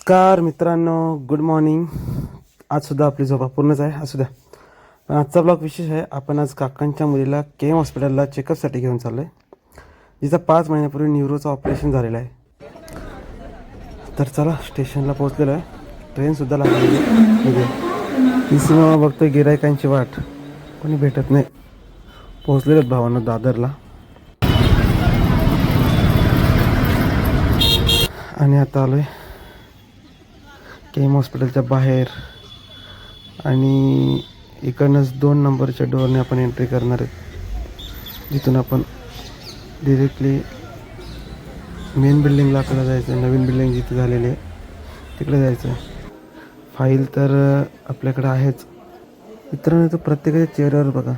नमस्कार मित्रांनो good morning आज सुद्धा आपली झोपा पूर्णच आहे. असू द्या पण आजचा ब्लॉग विशेष आहे आपण आज काकांच्या मुलीला के एम हॉस्पिटलला चेकअपसाठी घेऊन चाललो आहे जिचा पाच महिन्यापूर्वी न्यूरोचं ऑपरेशन झालेलं आहे. तर चला स्टेशनला पोहोचलेलो आहे. ट्रेनसुद्धा लागलेली आहे. ती सीमा बघतोय गिरायकांची वाट. कोणी भेटत नाही. पोहोचलेलं आहेत भावांना दादरला. आणि आता आलो आहे के एम हॉस्पिटलच्या बाहेर आणि इकडनंच दोन नंबरच्या डोअरने आपण एंट्री करणार आहेत. जिथून आपण डिरेक्टली मेन बिल्डिंगला आपल्याला जायचं आहे नवीन बिल्डिंग जिथे झालेली आहे तिकडे जायचं आहे फाईल तर आपल्याकडं आहेच. मित्रांनो तर प्रत्येकाच्या चेहऱ्यावर बघा.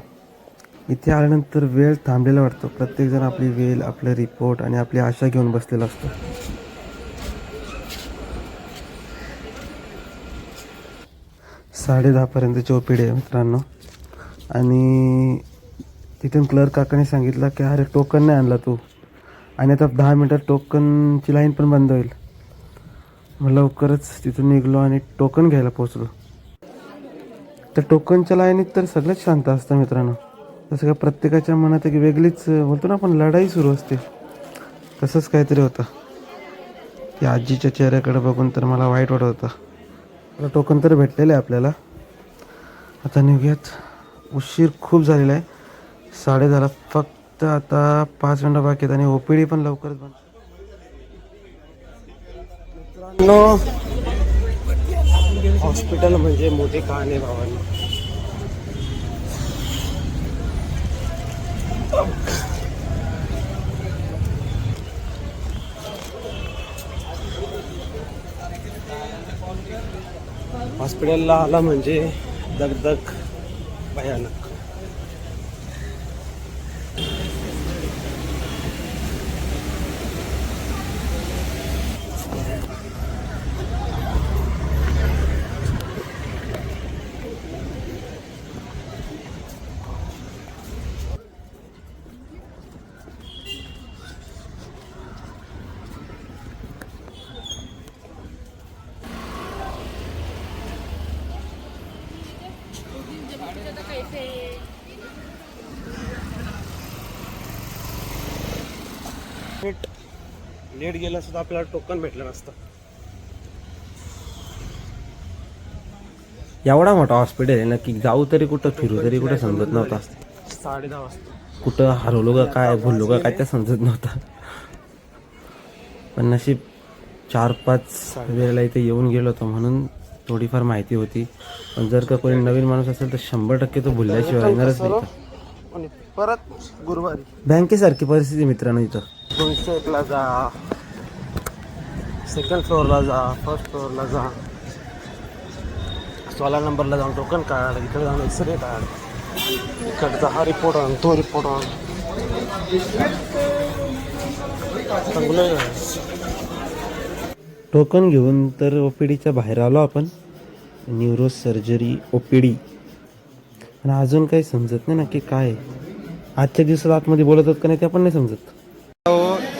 इथे आल्यानंतर वेळ थांबलेला वाटतो. प्रत्येकजण आपली वेल आपलं रिपोर्ट आणि आपली आशा घेऊन बसलेला असतो. साडे दहापर्यंतची ओ पी डी आहे मित्रांनो. आणि तिथून क्लर्क काकाने सांगितलं की अरे टोकन नाही आणला तू. आणि आता दहा मिनटात टोकनची लाईन पण बंद होईल. मग लवकरच तिथून निघलो आणि टोकन घ्यायला पोचलो तर टोकनच्या लाईनीत तर सगळंच शांत असतं मित्रांनो. तसं का प्रत्येकाच्या मनात एक वेगळीच बोलतो ना आपण लढाई सुरू असते. तसंच काहीतरी होतं. की आजीच्या चेहऱ्याकडे बघून तर मला वाईट वाटत होतं. आता टोकन तर भेटलेलं आहे आपल्याला. आता निघूयात. उशीर खूप झालेला आहे. साडे दहाला फक्त आता पाच मिनटं बाकी आहेत आणि ओ पी डी पण लवकरच बन मित्रांनो हॉस्पिटल म्हणजे मोठी कहाणी भावांना. हॉस्पिटलला आला म्हणजे दगदग भयानक. लेट लेट गेला सुद्धा आपल्याला टोकन भेटलं नसतं. एवढा मोठा हॉस्पिटल आहे ना की जाऊ तरी कुठं फिरू तरी कुठं समजत नव्हता. साडे दहा वाजता. कुठं हरवलो का काय भुललो का काय त्या समजत नव्हता. पण नशीब चार पाच वेळेला इथे येऊन गेलो होतो म्हणून थोडीफार माहिती होती. पण जर का कोणी नवीन माणूस असेल तर शंभर टक्के तो भुलल्याशिवाय येणारच नाही परत गुरुवारी. बँकेसारखी परिस्थिती मित्रांनो इथं. दोनशे एकला जा सेकंड फ्लोअरला जा फर्स्ट फ्लोअरला जा. सोळा नंबरला जाऊन टोकन काढ इकडे जाऊन एक्सरे काढ. इकडचा हा रिपोर्ट आण तो रिपोर्ट आण. चांगलं टोकन घेऊन तर ओ पी डीच्या बाहेर आलो आपण. Neuro surgery O P D आणि अजून काही समजत नाही नक्की काय आजच्या दिवसात आतमध्ये बोलत होत का नाही ते पण नाही समजत.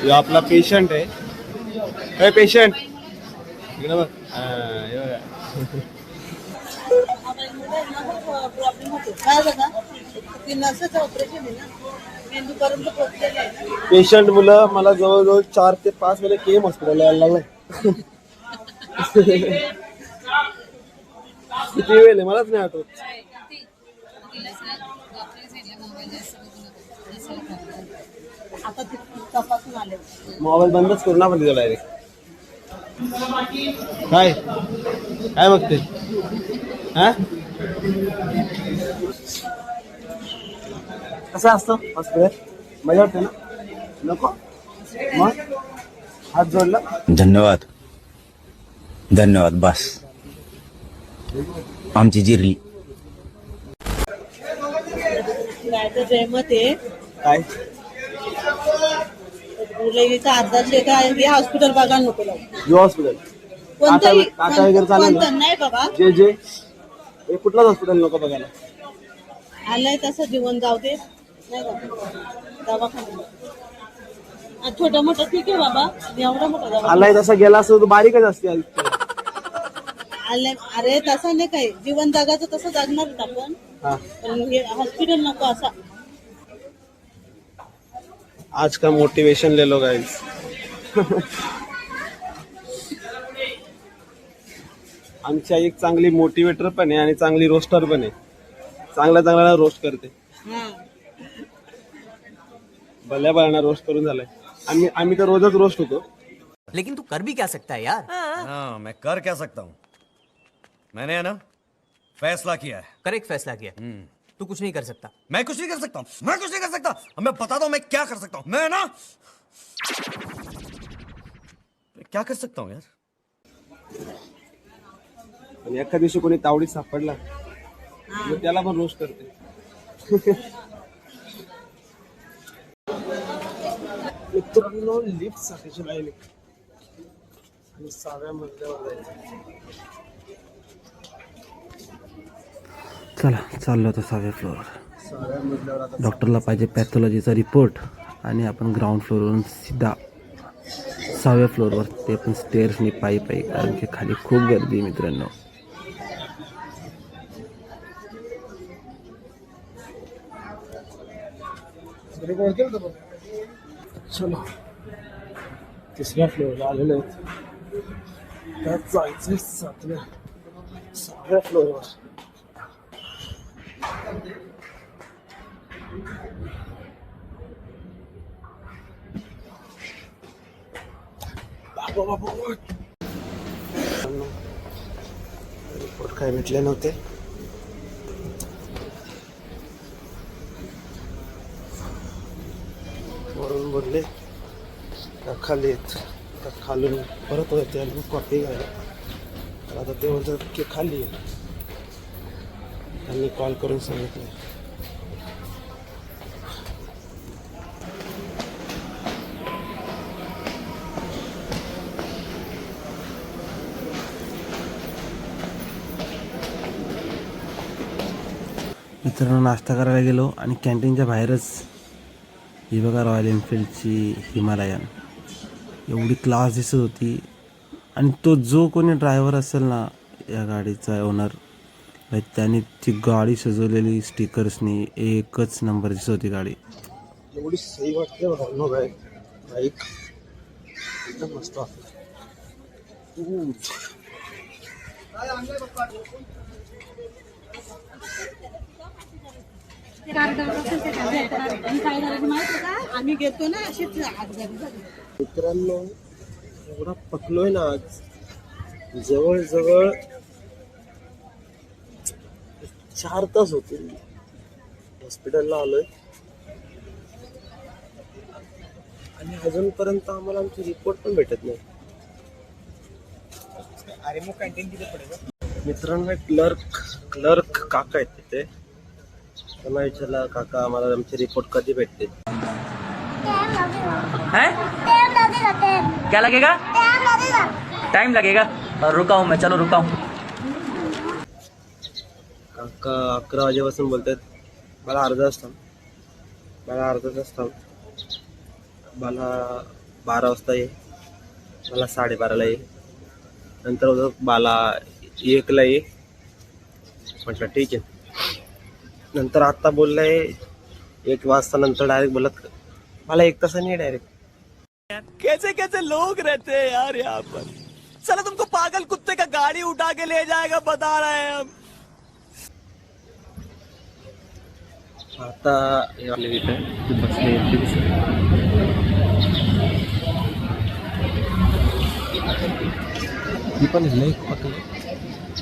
हो आपला पेशंट आहे. पेशंट इकडे बघ. प्रॉब्लेम होतो काय बघा. ती नसच ऑपरेशन आहे ना मेंदूपर्यंत पोहोचलेलं आहे पेशंट मुलं मला जवळजवळ चार ते पाच वेळे केम हॉस्पिटलला यायला लागलाय. किती वेळ आहे मलाच नाही आठवत. आता तपासून आले मोबाईल बंदच करू ना तिथं डायरेक्ट काय? काय बघते? हा? कसं असतं? हॉस्पिटल मजा वाटते ना? नको? मग? हात जोडला? धन्यवाद. धन्यवाद बस. आमची जिरली. काय तर जयमत आहे काय मुलं इथं अर्धाचे काय हे हॉस्पिटल बघा नको. यू हॉस्पिटल कोणतंही टाटा- वगैरे चालेल ना? कोणतं नाही बाबा. जे जे हे कुठलाच हॉस्पिटल नको बघायला. आलंय तसं जीवन जाऊ दे. नाही का दवाखाना छोटा मोठा ठीक आहे बाबा. एवढा मोठा दवाखाना आलाय तसा गेला असतो तो बारीकच असते. आधी. आले अरे तसं नाही काही. जीवन जगाचं तसं जगणार आपण. हा. पण हे हॉस्पिटल नको असा. आज का मोटिवेशन ले लो गाइस आमची आई एक चांगली मोटिवेटर पण आहे आणि चांगली रोस्टर पण आहे. चांगल्या चांगल्याला रोस्ट करते. हा भल्या भल्याना रोस्ट करून झालाय. आम्ही आम्ही तर रोजच रोस्ट होतो. लेकिन तू कर भी क्या सकता है यार? हाँ मैं कर क्या सकता हूँ? मैंने है ना फैसला किया है। करेक्ट फैसला किया। तू कुछ नहीं कर सकता। मैं कुछ नहीं कर सकता हूँ। मैं कुछ नहीं कर सकता अब मैं बताता हूँ मैं क्या कर सकता हूँ? मैं ना मैं क्या कर सकता हूँ यार? आणि एका दिवशी कोणी तावडीत सापडला मग त्याला पण रोस्ट करते. मित्रांनो लिफ्ट साठीची आहे. आणि सहाव्या मजल्यावर जायचं चला चाललो होतो सहाव्या फ्लोअरवर डॉक्टरला पाहिजे पॅथॉलॉजीचा रिपोर्ट आणि आपण ग्राउंड फ्लोअरवरून सिधा सहाव्या फ्लोअरवर ते पण स्टेअर्सनी पायी पायी कारण की खाली खूप गर्दी मित्रांनो. चलो. तिसऱ्या फ्लोअरला आलेलो आहेत. त्यात सातव्या सहाव्या फ्लोअरवर बाबा रिपोर्ट काय भेटले नव्हते? वरून बोलले का खाली आहेत. का खालून परत होते आणि मग कॉपी घ्यायला. तर आता ते म्हणतात की खाली आहे. त्यांनी कॉल करून सांगितलं. मित्रांनो नाश्ता करायला गेलो आणि कॅन्टीनच्या बाहेरच ही बघा रॉयल एनफिल्डची हिमालयन. एवढी क्लास दिसत होती. आणि तो जो कोणी ड्रायव्हर असेल ना या गाडीचा ओनर त्याने ती गाडी सजवलेली स्टिकर्सनी एकच नंबर दिसत होती गाडी. एवढी सही वाटते भावनो बाईक एकदम मस्त आम्ही घेतो ना असेच मित्रांनो एवढा पकलोय ना आज. जवळजवळ चार तास होतील हॉस्पिटलला आलोय. आणि अजूनपर्यंत आम्हाला आमचे रिपोर्ट पण भेटत नाही. मित्रांनो क्लर्क क्लर्क काका आहेत तिथे. त्यांना विचारला काका आम्हाला आमचे रिपोर्ट कधी भेटते? हैं? क्या लगेगा टाइम लगेगा. और रुका हूँ मैं चलो रुका हूँ अक्का अकरा वाजेपासून बोलतात मला अर्धा तास थांब मला अर्धा तास थांब. मला बारा वाजता ये. मला साडेबाराला ये. नंतर होतं मला एकला ये. म्हटलं ठीक आहे. नंतर आत्ता बोललंय एक वाजता नंतर डायरेक्ट बोलत मला एक तासाने डायरेक्ट कैसे कैसे लोग रहते हैं यार यहाँ पर? चलो तुमको पागल कुत्ते का गाड़ी उठा के ले जाएगा बता रहे हैं हम। आता हे ते बसले पण लई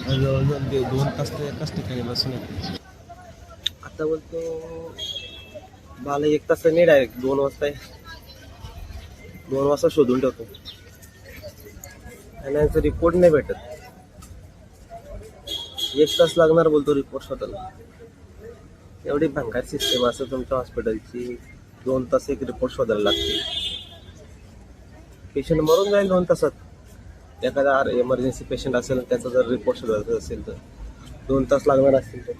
जवळजवळ ते दोन तास ते एकाच ठिकाणी बसून आता बोलतो मला एक तास नाही डायरेक्ट दोन वाजता आहे. दोन वाजता शोधून ठेवतो. आणि यांचा रिपोर्ट नाही भेटत. एक तास लागणार बोलतो रिपोर्ट शोधायला. एवढी भंगार सिस्टम असं तुमच्या हॉस्पिटलची दोन तास एक रिपोर्ट शोधायला लागते पेशंट मरून जाईल दोन तासात. एखादा आर एमर्जन्सी पेशंट असेल त्याचा जर रिपोर्ट शोधायचा असेल तर. दोन तास लागणार असतील तर.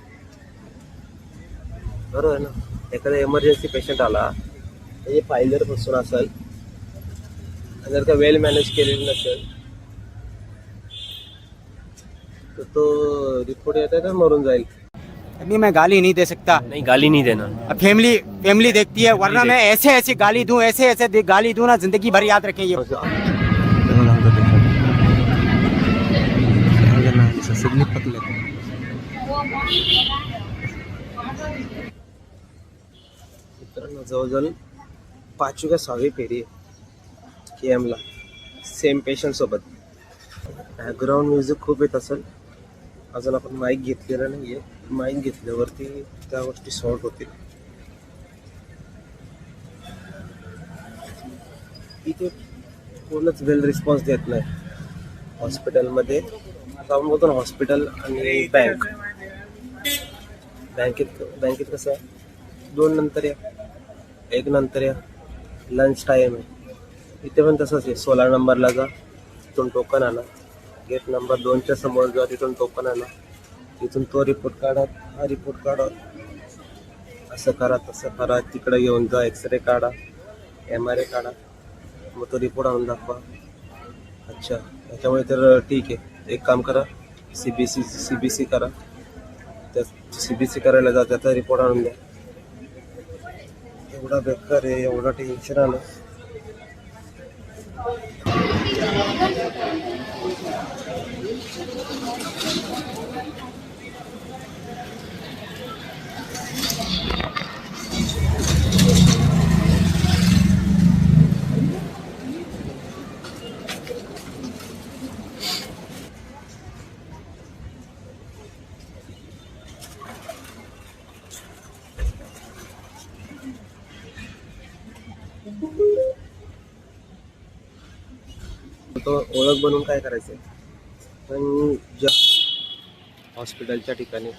बरोबर आहे ना? एखादा एमर्जन्सी पेशंट आला त्याची फाईल जर बसून असेल आणि जर का वेल मॅनेज केलेली नसेल तर तो रिपोर्ट येत आहे तर मरून जाईल. अभी मैं गाली नहीं दे सकता। नहीं गाली नहीं देना। अब फैमिली फैमिली देखती है वरना मैं ऐसे ऐसे गाली दूँ ऐसे ऐसे गाली दूँ ना ज़िंदगी भर याद रखें ये। सगळी पकले मित्रांनो जवळजवळ पाचवी का सहावी फेरी के एमला सेम पेशंट सोबत. बॅकग्राऊंड म्युझिक खूप येत असेल. अजून आपण माईक घेतलेला नाहीये. माईन घेतल्यावरती त्या गोष्टी सॉर्ट होतील. इथे कोणच वेल रिस्पॉन्स देत नाही. हॉस्पिटलमध्ये आता आपण बोलतो ना हॉस्पिटल आणि बँक बँकेत बँकेत कसं आहे? दोन नंतर या एक नंतर या. लंच टाईम आहे. इथे पण तसंच आहे. सोळा नंबरला जा तिथून टोकन आला गेट नंबर दोनच्या समोर जा तिथून टोकन आला तिथून तो रिपोर्ट काढा हा रिपोर्ट काढा. असं करा तसं करा. तिकडे घेऊन जा एक्सरे काढा एम आर ए काढा. मग तो रिपोर्ट आणून दाखवा. अच्छा. त्याच्यामुळे तर ठीक आहे. एक काम करा. C B C C B C करा. त्या सी बी सी करायला जा त्याचा रिपोर्ट आणून द्या. एवढा बेकार आहे एवढा टेन्शन आलं तो ओळख बनवून काय करायचं पण ज्या हॉस्पिटलच्या ठिकाणी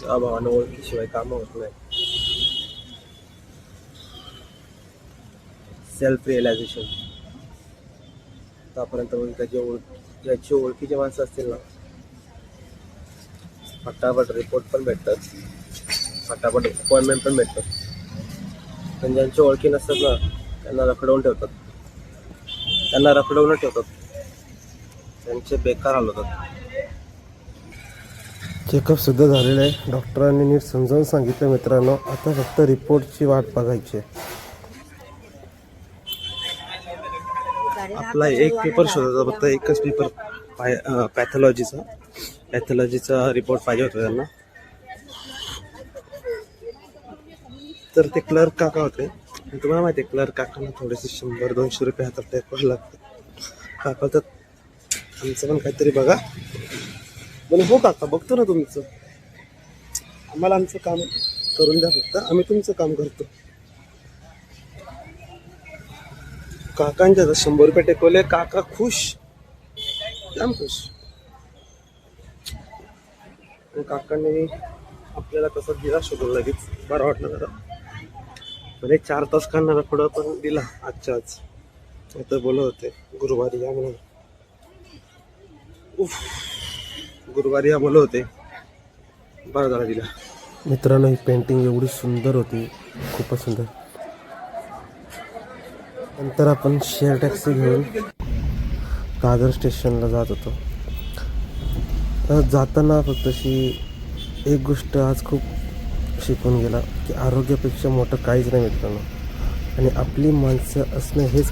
त्या भावानं ओळखीशिवाय कामं होत नाही. सेल्फ रिअलायझेशन आतापर्यंत म्हणजे त्याची ओळख ज्याची ओळखीची माणसं असतील ना फटाफट रिपोर्ट पण भेटतात. फटाफट अपॉइंटमेंट पण भेटतात. पण ज्यांची ओळखी नसतात ना त्यांना रखडवून ठेवतात. त्यांना रखडवून ठेवतात. त्यांचे बेकार हाल होतात. चेकअप सुद्धा झालेलं आहे. डॉक्टरांनी नीट समजावून सांगितलं मित्रांनो. आता फक्त रिपोर्टची वाट बघायची आहे. आपला एक पेपर शोधायचा फक्त एकच पेपर पाय पॅथॉलॉजीचा. पॅथॉलॉजीचा रिपोर्ट पाहिजे होता त्यांना. तर ते क्लर्क काका होते. तुम्हाला माहिती आहे क्लर्क काकांना थोडेसे शंभर दोनशे रुपये हातात टेकवायला लागतात. काका तर आमचं पण काहीतरी बघा. म्हणे हो काका बघतो ना तुमचं. आम्हाला आमचं काम करून द्या फक्त. आम्ही तुमचं काम करतो. काकांच्या शंभर रुपये टेकवले काका खुश. जाम खुश. काकांनी आपल्याला तसं दिला शोधून लगेच. बरं वाटलं जरा. म्हणजे चार तास करणारा पुढं पण दिला आजच्या आज. आता बोलत होते गुरुवारी या म्हणून उफ गुरुवारी या बोलत होते. बरं झाला दिला. मित्रांनो ही पेंटिंग एवढी सुंदर होती. खूपच सुंदर. नंतर आपण शेअर टॅक्सी घेऊन दादर स्टेशनला जात होतो. तर जाताना फक्त अशी एक गोष्ट आज खूप शिकून गेला की आरोग्यापेक्षा मोठं काहीच नाही मित्रांनो. आणि आपली माणसं असणं हेच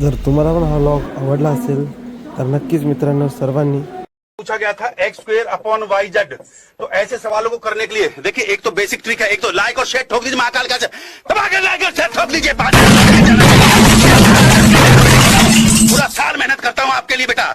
जर तुम्हाला पण हा लॉग आवडला असेल तर नक्कीच मित्रांनो सर्वांनी पूछा गया था X square upon Y Z तो ऐसे सवालों को करने के लिए देखिए एक तो बेसिक ट्रिक है एक तो लाइक और शेयर ठोक दीजिए महाकाल का लाइक और शेयर ठोक दीजिए पूरा साल मेहनत करता हूँ आपके लिए बेटा।